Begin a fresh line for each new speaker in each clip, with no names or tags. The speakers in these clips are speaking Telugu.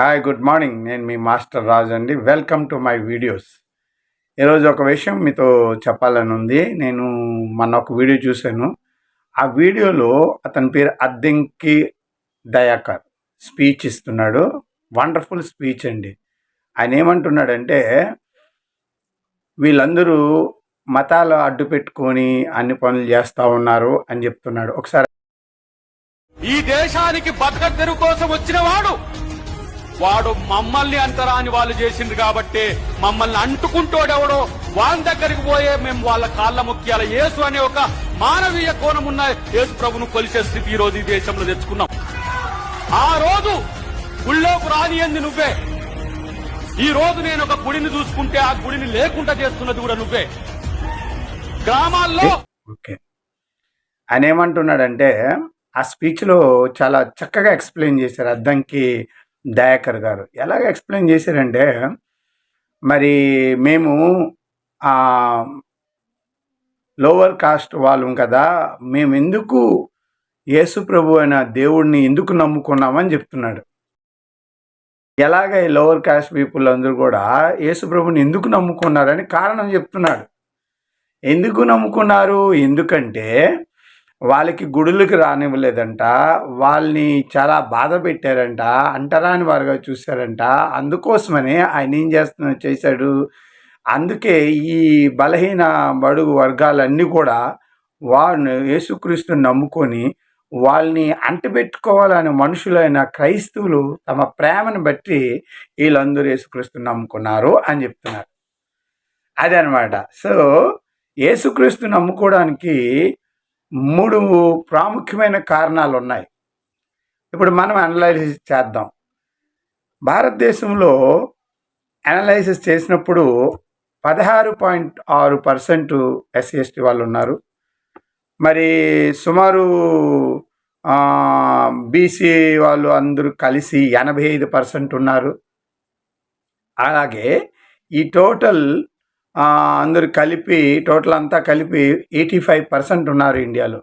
హాయ్ గుడ్ మార్నింగ్ నేను మీ మాస్టర్ రాజు అండి. వెల్కమ్ టు మై వీడియోస్ ఈరోజు ఒక విషయం మీతో చెప్పాలని ఉంది నేను మొన్న ఒక వీడియో చూశాను. ఆ వీడియోలో అతని పేరు అద్దెంకి దయాకర్ స్పీచ్ ఇస్తున్నాడు. వండర్ఫుల్ స్పీచ్ అండి. ఆయన ఏమంటున్నాడంటే వీళ్ళందరూ మతాలు అడ్డు పెట్టుకొని అన్ని పనులు చేస్తూ ఉన్నారు అని చెప్తున్నాడు. ఒకసారి
ఈ దేశానికి బతకద్దరు కోసం వచ్చిన వాడు వాడు మమ్మల్ని అంతరాని వాళ్ళు చేసింది కాబట్టి మమ్మల్ని అంటుకుంటోడెవడో వాళ్ళ దగ్గరికి పోయే మేము వాళ్ళ కాళ్ళ ముఖ్యాల యేసు అనే ఒక మానవీయ కోణం ఉన్న యేసు ప్రభును కొలిసే స్థితి ఈ రోజు ఈ దేశంలో తెచ్చుకున్నాం. ఆ రోజు గుళ్ళోకి రానియంది నువ్వే. ఈ రోజు నేను ఒక గుడిని చూసుకుంటే ఆ గుడిని లేకుండా చేస్తున్నది కూడా నువ్వే. గ్రామాల్లో
ఓకే. ఆయన ఏమంటున్నాడంటే ఆ స్పీచ్లో చాలా చక్కగా ఎక్స్ప్లెయిన్ చేశారు అద్దంకి దయాకర్ గారు. ఎలాగ ఎక్స్ప్లెయిన్ చేశారంటే మరి మేము లోవర్ కాస్ట్ వాళ్ళం కదా మేము ఎందుకు యేసు ప్రభు అయిన దేవుడిని ఎందుకు నమ్ముకున్నామని చెప్తున్నాడు. ఎలాగ ఈ లోవర్ కాస్ట్ పీపుల్ అందరూ కూడా యేసు ప్రభుని ఎందుకు నమ్ముకున్నారని కారణం చెప్తున్నాడు. ఎందుకు నమ్ముకున్నారు? ఎందుకంటే వాళ్ళకి గుడులకు రానివ్వలేదంట వాళ్ళని చాలా బాధ పెట్టారంట అంటరాని వారుగా చూశారంట. అందుకోసమనే ఆయన ఏం చేస్తున్నా చేశాడు. అందుకే ఈ బలహీన బడుగు వర్గాలన్నీ కూడా వారిని యేసుక్రీస్తుని నమ్ముకొని వాళ్ళని అంటబెట్టుకోవాలనే మనుషులైన క్రైస్తవులు తమ ప్రేమను బట్టి వీళ్ళందరూ యేసుక్రీస్తుని నమ్ముకున్నారు అని చెప్తున్నారు. అదనమాట. సో యేసుక్రీస్తు నమ్ముకోవడానికి మూడు ప్రాముఖ్యమైన కారణాలు ఉన్నాయి ఇప్పుడు మనం అనలైసిస్ చేద్దాం. భారతదేశంలో అనలైసిస్ చేసినప్పుడు పదహారు పాయింట్ ఆరు పర్సెంట్ ఎస్సీ ఎస్టీ వాళ్ళు ఉన్నారు. మరి సుమారు బీసీ వాళ్ళు అందరూ కలిసి ఎనభై ఐదు పర్సెంట్ ఉన్నారు. అలాగే ఈ టోటల్ అందరూ కలిపి టోటల్ అంతా కలిపి ఎయిటీ ఫైవ్ పర్సెంట్ ఉన్నారు ఇండియాలో.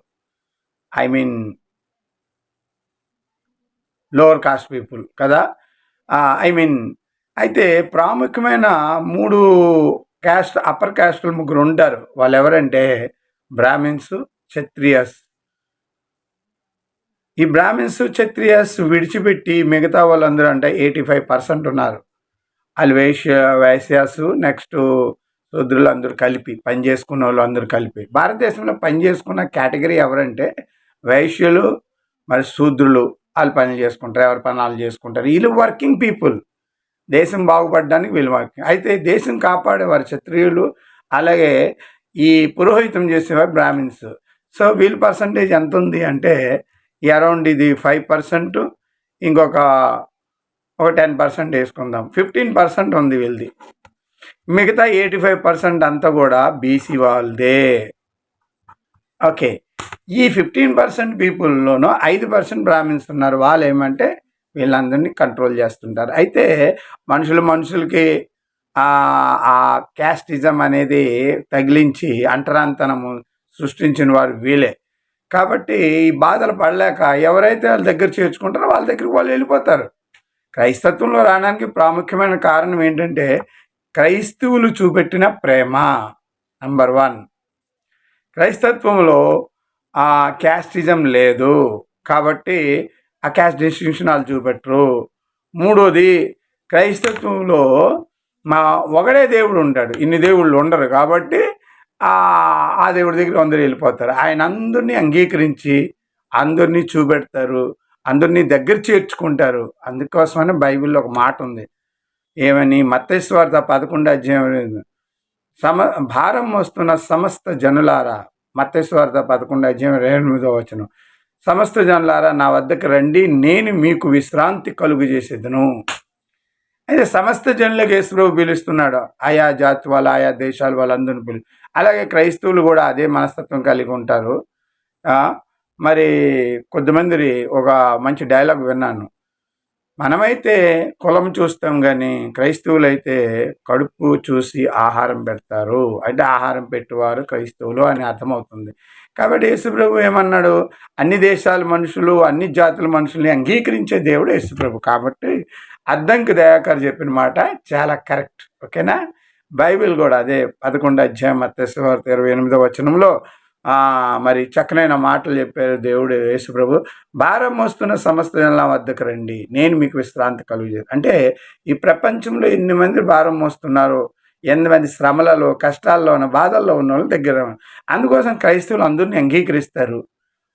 I mean lower caste people కదా? ఐ మీన్ అయితే ప్రాముఖ్యమైన మూడు క్యాస్ట్ అప్పర్ క్యాస్టులు ముగ్గురు ఉంటారు. వాళ్ళు ఎవరంటే బ్రాహ్మిన్స్ క్షత్రియస్. ఈ బ్రాహ్మిన్స్ క్షత్రియస్ విడిచిపెట్టి మిగతా వాళ్ళందరూ అంటే ఎయిటీ ఫైవ్ పర్సెంట్ ఉన్నారు. వాళ్ళు వైశ్యాసు నెక్స్ట్ శూద్రులు అందరూ కలిపి పని చేసుకున్న వాళ్ళు అందరూ కలిపి. భారతదేశంలో పని చేసుకున్న కేటగిరీ ఎవరంటే వైశ్యులు మరి శూద్రులు. వాళ్ళు పనులు చేసుకుంటారు ఎవరి పని వాళ్ళు చేసుకుంటారు. వీళ్ళు వర్కింగ్ పీపుల్ దేశం బాగుపడడానికి వీళ్ళు వర్కింగ్ అయితే దేశం కాపాడేవారు క్షత్రియులు అలాగే ఈ పురోహితం చేసేవారు బ్రాహ్మిన్స్. సో వీళ్ళ పర్సంటేజ్ ఎంత ఉంది అంటే అరౌండ్ ఇది ఫైవ్ పర్సెంట్ ఇంకొక ఒక టెన్ పర్సెంట్ వేసుకుందాం. ఫిఫ్టీన్ పర్సెంట్ ఉంది వీళ్ళది. మిగతా ఎయిటీ ఫైవ్ పర్సెంట్ అంతా కూడా బీసీ వాళ్ళదే. ఓకే. ఈ ఫిఫ్టీన్ పర్సెంట్ పీపుల్లోనూ ఐదు పర్సెంట్ బ్రాహ్మిన్స్ ఉన్నారు. వాళ్ళు ఏమంటే వీళ్ళందరినీ కంట్రోల్ చేస్తుంటారు. అయితే మనుషులు మనుషులకి ఆ- క్యాస్టిజం అనేది తగిలించి అంటరాంతనము సృష్టించిన వారు వీళ్ళే. కాబట్టి ఈ బాధలు పడలేక ఎవరైతే వాళ్ళ దగ్గర చేర్చుకుంటారో వాళ్ళ దగ్గరికి వాళ్ళు వెళ్ళిపోతారు. క్రైస్తత్వంలో రావడానికి ప్రాముఖ్యమైన కారణం ఏంటంటే క్రైస్తవులు చూపెట్టిన ప్రేమ నంబర్ వన్ క్రైస్తత్వంలో ఆ క్యాస్టిజం లేదు కాబట్టి ఆ క్యాస్ట్ డిస్టింక్షన్ వాళ్ళు చూపెట్టరు. మూడోది క్రైస్తత్వంలో మా ఒకడే దేవుడు ఉంటాడు. ఇన్ని దేవుళ్ళు ఉండరు కాబట్టి ఆ ఆ దేవుడి దగ్గర అందరూ వెళ్ళిపోతారు. ఆయన అందరినీ అంగీకరించి అందరినీ చూపెడతారు అందరినీ దగ్గర చేర్చుకుంటారు. అందుకోసమని బైబిల్లో ఒక మాట ఉంది. ఏమని మత్తేశ్వార్త పదకొండు అధ్యాయం సమ భారం మోస్తున్న సమస్త జనులారా మత్తేశ్వార్త పదకొండు అధ్యాయం ఎనిమిదో వచనం. సమస్త జనులారా నా వద్దకు రండి నేను మీకు విశ్రాంతి కలుగు చేసేదను. అయితే సమస్త జనులకు యేసుప్రభు పిలుస్తున్నాడు. ఆయా జాతి వాళ్ళు ఆయా దేశాల వాళ్ళందరిని పిలు అలాగే క్రైస్తవులు కూడా అదే మనస్తత్వం కలిగి ఉంటారు. మరి కొద్దిమంది ఒక మంచి డైలాగ్ విన్నాను. మనమైతే కులం చూస్తాం కానీ క్రైస్తవులైతే కడుపు చూసి ఆహారం పెడతారు. అంటే ఆహారం పెట్టేవారు క్రైస్తవులు అని అర్థమవుతుంది. కాబట్టి యేసుప్రభు ఏమన్నాడు? అన్ని దేశాల మనుషులు అన్ని జాతుల మనుషుల్ని అంగీకరించే దేవుడు యేసుప్రభు కాబట్టి అద్దంకి దయాకర్ చెప్పిన మాట చాలా కరెక్ట్. ఓకేనా? బైబిల్ కూడా అదే పదకొండు అధ్యాయం అత్యశ్వార్త ఇరవై ఎనిమిదో వచనంలో మరి చక్కనైన మాటలు చెప్పారు దేవుడు యేసుప్రభు. భారం మోస్తున్న సమస్త జనుల వద్దకు రండి. నేను మీకు విశ్రాంతి కలుగు అంటే ఈ ప్రపంచంలో ఎన్ని మంది భారం మోస్తున్నారు? ఎన్ని మంది శ్రమలలో కష్టాల్లో ఉన్న బాధల్లో ఉన్న వాళ్ళ దగ్గర? అందుకోసం క్రైస్తవులు అందరిని అంగీకరిస్తారు.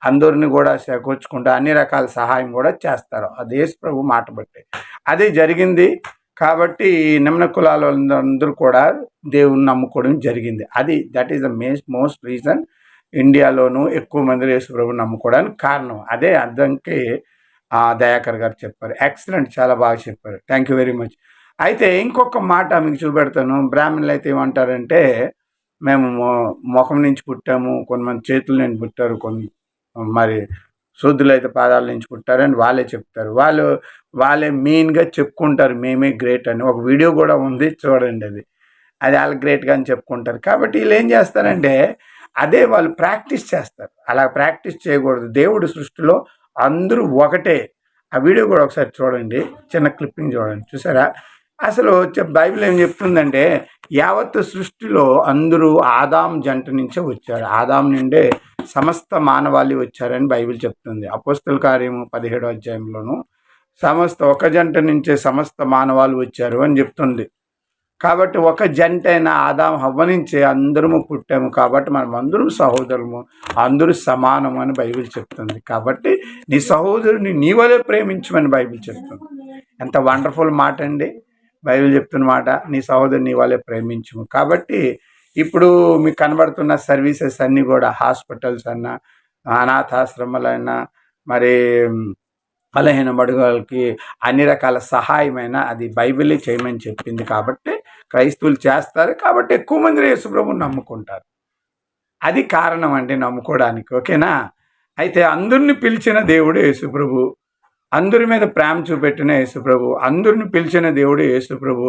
అందరిని కూడా సేకూర్చుకుంటూ అన్ని రకాల సహాయం కూడా చేస్తారు. అది యేసుప్రభు మాట బట్టి. అదే జరిగింది కాబట్టి నిమ్న కులాల అందరూ కూడా దేవుని నమ్ముకోవడం జరిగింది. అది that is the mace most reason ఇండియాలోనూ ఎక్కువ మంది యేసుప్రభు నమ్ముకోవడానికి కారణం అదే అర్థంకి ఆ, దయాకర్ గారు చెప్పారు. ఎక్సలెంట్ చాలా బాగా చెప్పారు. థ్యాంక్ యూ వెరీ మచ్ అయితే ఇంకొక మాట మీకు చూపెడతాను. బ్రాహ్మణులు అయితే ఏమంటారంటే మేము ముఖం నుంచి పుట్టాము కొంతమంది చేతుల నుంచి పుట్టారు కొన్ని మరి శుద్ధులు అయితే పాదాల నుంచి పుట్టారని వాళ్ళే చెప్తారు. వాళ్ళు వాళ్ళే మెయిన్గా చెప్పుకుంటారు మేమే గ్రేట్ అని. ఒక వీడియో కూడా ఉంది చూడండి అది. అది వాళ్ళు గ్రేట్గా అని చెప్పుకుంటారు. కాబట్టి వీళ్ళు ఏం చేస్తారంటే అదే వాళ్ళు ప్రాక్టీస్ చేస్తారు. అలా ప్రాక్టీస్ చేయకూడదు. దేవుడి సృష్టిలో అందరూ ఒకటే. ఆ వీడియో కూడా ఒకసారి చూడండి. చిన్న క్లిప్పింగ్ చూడండి. చూసారా? అసలు బైబిల్ ఏం చెప్తుందంటే యావత్తు సృష్టిలో అందరూ ఆదాం జంట నుంచే వచ్చారు. ఆదాం నుండే సమస్త మానవాళి వచ్చారని బైబిల్ చెప్తుంది. అపోస్తుల కార్యము పదిహేడో అధ్యాయంలోను సమస్త ఒక జంట నుంచే సమస్త మానవాళి వచ్చారు అని చెప్తుంది. కాబట్టి ఒక జంట అయినా ఆదాం హవ్వ అందరము పుట్టాము కాబట్టి మనం అందరం సహోదరము అందరూ సమానము అని బైబిల్ చెప్తుంది. కాబట్టి నీ సహోదరుని నీ వలే ప్రేమించమని బైబిల్ చెప్తుంది. ఎంత వండర్ఫుల్ మాట అండి. బైబిల్ చెప్తున్న మాట నీ సహోదరుని నీ వలే ప్రేమించము. కాబట్టి ఇప్పుడు మీకు కనబడుతున్న సర్వీసెస్ అన్నీ కూడా హాస్పిటల్స్ అన్నా అనాథాశ్రమాలైనా మరి బలహీన బడుగులకి అన్ని రకాల సహాయమైన అది బైబిలే చేయమని చెప్పింది కాబట్టి క్రైస్తవులు చేస్తారు కాబట్టి ఎక్కువ మంది యేసుప్రభుని నమ్ముకుంటారు. అది కారణం అండి నమ్ముకోవడానికి ఓకేనా? అయితే అందరిని పిలిచిన దేవుడు యేసుప్రభు అందరి మీద ప్రేమ చూపెట్టిన యేసుప్రభు అందరిని పిలిచిన దేవుడు యేసుప్రభు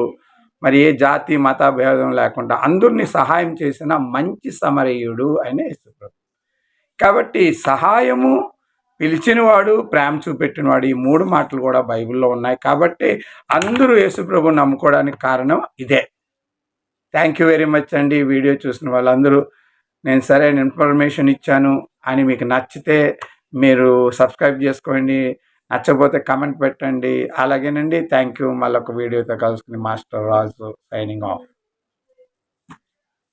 మరి ఏ జాతి మత భేదం లేకుండా అందరినీ సహాయం చేసిన మంచి సమరయుడు అయిన యేసుప్రభు. కాబట్టి సహాయము పిలిచినవాడు ప్రేమ చూపెట్టినవాడు ఈ మూడు మాటలు కూడా బైబిల్లో ఉన్నాయి కాబట్టి అందరూ యేసుప్రభు నమ్ముకోవడానికి కారణం ఇదే. థ్యాంక్ యూ వెరీ మచ్ అండి వీడియో చూసిన వాళ్ళందరూ. నేను సరైన ఇన్ఫర్మేషన్ ఇచ్చాను అని మీకు నచ్చితే మీరు సబ్స్క్రైబ్ చేసుకోండి. నచ్చకపోతే కమెంట్ పెట్టండి. అలాగేనండి. థ్యాంక్ యూ మళ్ళొక వీడియోతో కలుసుకుని మాస్టర్ రాజు సైనింగ్ ఆఫ్